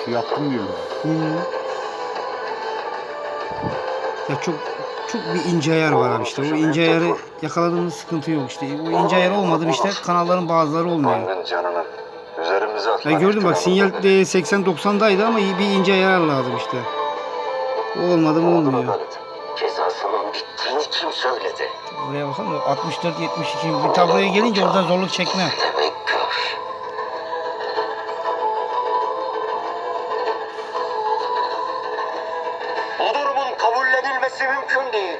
işi yaptım diyor. Hı. Ya çok çok bir ince ayar var abi işte. O ince ayarı yakaladığımız sıkıntı yok işte. O ince ayar olmadı mı işte kanalların bazıları olmuyor. Ya atılan gördüm bak sinyal de 80-90'daydı ama iyi bir ince ayar lazım işte. O olmadı mı olmuyor. Cezasının bittiğini kim söyledi? Buraya bakalım 64-72 bir tabloya gelince orada zorluk çekme. Bu durumun kabullenilmesi mümkün değil.